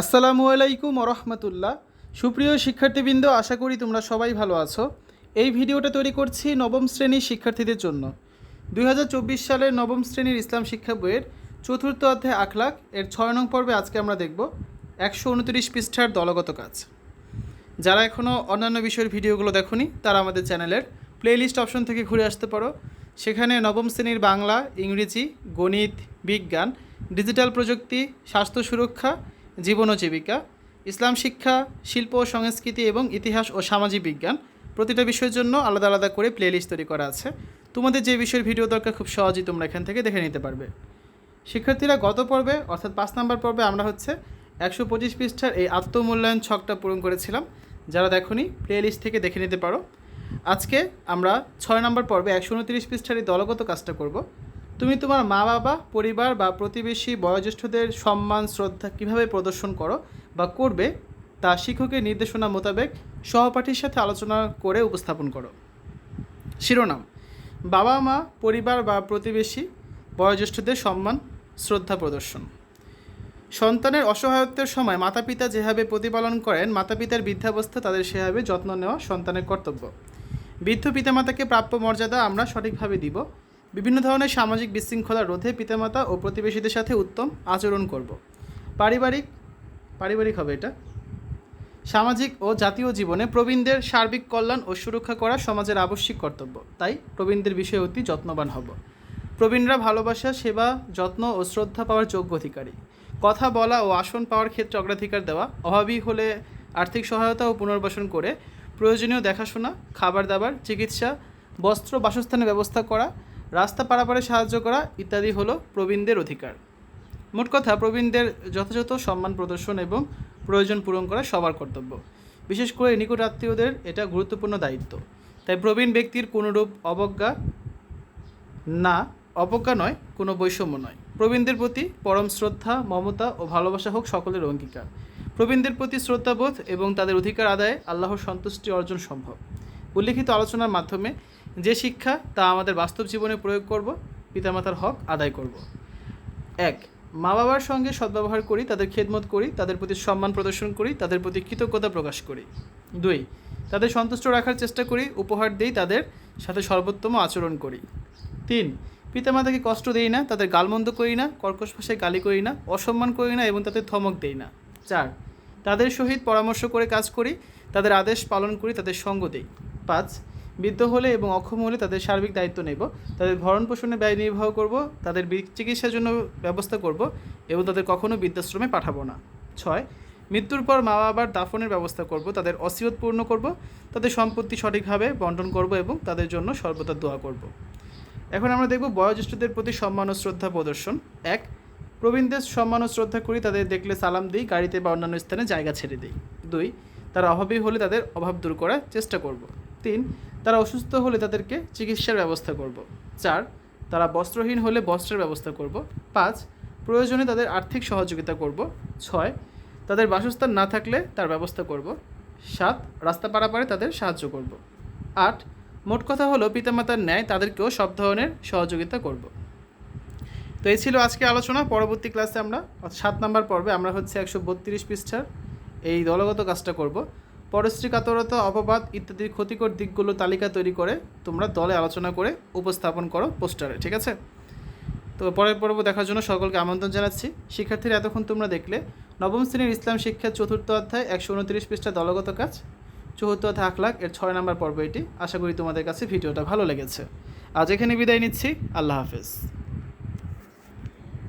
আসসালামু আলাইকুম রহমতুল্লাহ সুপ্রিয় শিক্ষার্থীবৃন্দ, আশা করি তোমরা সবাই ভালো আছো। এই ভিডিওটা তৈরি করছি নবম শ্রেণির শিক্ষার্থীদের জন্য। দু হাজার চব্বিশ সালের নবম শ্রেণির ইসলাম শিক্ষা বইয়ের চতুর্থ অধ্যায় আখলাক, এর ছয় নং পর্বে আজকে আমরা দেখব একশো উনত্রিশ পৃষ্ঠার দলগত কাজ। যারা এখনও অন্যান্য বিষয়ের ভিডিওগুলো দেখোনি, তারা আমাদের চ্যানেলের প্লেলিস্ট অপশন থেকে ঘুরে আসতে পারো। সেখানে নবম শ্রেণির বাংলা, ইংরেজি, গণিত, বিজ্ঞান, ডিজিটাল প্রযুক্তি, স্বাস্থ্য সুরক্ষা জীবন ও জীবিকা, ইসলাম শিক্ষা, শিল্প ও সংস্কৃতি এবং ইতিহাস ও সামাজিক বিজ্ঞান প্রতিটা বিষয়ের জন্য আলাদা আলাদা করে প্লেলিস্ট তৈরি করা আছে। তোমাদের যে বিষয়ের ভিডিও দরকার খুব সহজেই তোমরা এখান থেকে দেখে নিতে পারবে। শিক্ষার্থীরা গত পর্বে, অর্থাৎ পাঁচ নাম্বার পর্বে আমরা হচ্ছে একশো পঁচিশ পৃষ্ঠার এই আত্মমূল্যায়ন ছকটা পূরণ করেছিলাম। যারা দেখনি প্লে লিস্ট থেকে দেখে নিতে পারো। আজকে আমরা ছয় নম্বর পর্বে একশো উনত্রিশ পৃষ্ঠার এই দলগত কাজটা করব। তুমি তোমার মা বাবা, পরিবার বা প্রতিবেশী, বয়োজ্যেষ্ঠদের সম্মান, শ্রদ্ধা কীভাবে প্রদর্শন করো বা করবে, তা শিক্ষকের নির্দেশনা মোতাবেক সহপাঠীর সাথে আলোচনা করে উপস্থাপন করো। শিরোনাম, বাবা মা, পরিবার বা প্রতিবেশী, বয়োজ্যেষ্ঠদের সম্মান, শ্রদ্ধা প্রদর্শন। সন্তানের অসহায়ত্বের সময় মাতা পিতা যেভাবে প্রতিপালন করেন মাতা পিতার বৃদ্ধাবস্থা তাদের সেভাবে যত্ন নেওয়া সন্তানের কর্তব্য। বৃদ্ধ পিতামাতাকে প্রাপ্য মর্যাদা আমরা সঠিকভাবে দিব। বিভিন্ন ধরনের সামাজিক বিশৃঙ্খলা রোধে পিতামাতা ও প্রতিবেশীদের সাথে উত্তম আচরণ করব। পারিবারিক পারিবারিক হবে এটা। সামাজিক ও জাতীয় জীবনে প্রবীণদের সার্বিক কল্যাণ ও সুরক্ষা করা সমাজের আবশ্যিক কর্তব্য। তাই প্রবীণদের বিষয়ে অতি যত্নবান হব। প্রবীণরা ভালোবাসা, সেবা, যত্ন ও শ্রদ্ধা পাওয়ার যোগ্য অধিকারী। কথা বলা ও আসন পাওয়ার ক্ষেত্রে অগ্রাধিকার দেওয়া, অভাবী হলে আর্থিক সহায়তা ও পুনর্বাসন করে, প্রয়োজনীয় দেখাশোনা, খাবার দাবার, চিকিৎসা, বস্ত্র বাসস্থানের ব্যবস্থা করা রাস্তা পারাপারে সাহায্য করা ইত্যাদি হলো প্রবীণদের অধিকার। মোট কথা, প্রবীণদের যথাযথ সম্মান প্রদর্শন এবং প্রয়োজন পূরণ করা সবার কর্তব্য। বিশেষ করে নিকট আত্মীয়দের এটা গুরুত্বপূর্ণ দায়িত্ব। তাই প্রবীণ ব্যক্তির কোনোরূপ অবজ্ঞা না, অবজ্ঞা নয়, কোনো বৈষম্য নয়। প্রবীণদের প্রতি পরম শ্রদ্ধা, মমতা ও ভালোবাসা হোক সকলের অঙ্গীকার। প্রবীণদের প্রতি শ্রদ্ধাবোধ এবং তাদের অধিকার আদায়ে আল্লাহর সন্তুষ্টি অর্জন সম্ভব। উল্লেখিত আলোচনার মাধ্যমে যে শিক্ষা তা আমাদের বাস্তব জীবনে প্রয়োগ করব, পিতামাতার হক আদায় করব। এক মা বাবার সঙ্গে সদ্ব্যবহার করি, তাদের খেদমত করি, তাদের প্রতি সম্মান প্রদর্শন করি, তাদের প্রতি কৃতজ্ঞতা প্রকাশ করি। দুই, তাদের সন্তুষ্ট রাখার চেষ্টা করি, উপহার দিই তাদের সাথে সর্বোত্তম আচরণ করি। তিন, পিতামাতাকে কষ্ট দেই না, তাদের গালমন্দ করি না, কর্কশ ভাষায় গালি করি না, অসম্মান করি না এবং তাদের ধমক দেই না। চার, তাদের সহিত পরামর্শ করে কাজ করি, তাদের আদেশ পালন করি, তাদের সঙ্গ দেই। পাঁচ, বৃদ্ধ হলে এবং অক্ষম হলে তাদের সার্বিক দায়িত্ব নেব। তাদের ভরণ পোষণে ব্যয় নির্বাহ করব, তাদের চিকিৎসার জন্য ব্যবস্থা করব এবং তাদের কখনো বৃদ্ধাশ্রমে পাঠাবো না। ছয়, মৃত্যুর পর মা বাবার দাফনের ব্যবস্থা করব, তাদের অসিয়ত পূর্ণ করব, তাদের সম্পত্তি সঠিকভাবে বন্টন করব এবং তাদের জন্য সর্বদা দোয়া করব। এখন আমরা দেখব বয়োজ্যেষ্ঠদের প্রতি সম্মান ও শ্রদ্ধা প্রদর্শন। এক, প্রবীণদের সম্মান ও শ্রদ্ধা করি, তাদের দেখলে সালাম দিই, গাড়িতে বা অন্যান্য স্থানে জায়গা ছেড়ে দিই। দুই, তারা অভাবী হলে তাদের অভাব দূর করার চেষ্টা করব। তিন, তারা অসুস্থ হলে তাদেরকে চিকিৎসার ব্যবস্থা করব। চার, তারা বস্ত্রহীন হলে বস্ত্রের ব্যবস্থা করব। পাঁচ, প্রয়োজনে তাদের আর্থিক সহযোগিতা করব। ছয়, তাদের বাসস্থান না থাকলে তার ব্যবস্থা করব। সাত, রাস্তা পারাপারে তাদের সাহায্য করব। আট, মোট কথা হলো পিতামাতার ন্যায় তাদেরকেও সব ধরনের সহযোগিতা করব। তো এই ছিল আজকে আলোচনা। পরবর্তী ক্লাসে আমরা সাত নাম্বার পর্বে আমরা হচ্ছে একশো বত্রিশ পৃষ্ঠার এই দলগত কাজটা করব। পরশ্রী কাতরতা অপবাদ ইত্যাদির ক্ষতিকর দিকগুলো তালিকা তৈরি করে তোমরা দলে আলোচনা করে উপস্থাপন করো পোস্টারে, ঠিক আছে? তো পরের পর্ব দেখার জন্য সকলকে আমন্ত্রণ জানাচ্ছি। শিক্ষার্থীরা, এতক্ষণ তোমরা দেখলে নবম শ্রেণির ইসলাম শিক্ষার চতুর্থ অধ্যায় একশো উনত্রিশ পৃষ্ঠা দলগত কাজ। চতুর্থ অধ্যায় আখলাক, এর ছয় নম্বর পর্ব এটি। আশা করি তোমাদের কাছে ভিডিওটা ভালো লেগেছে। আজ এখানে বিদায় নিচ্ছি। আল্লাহ হাফেজ।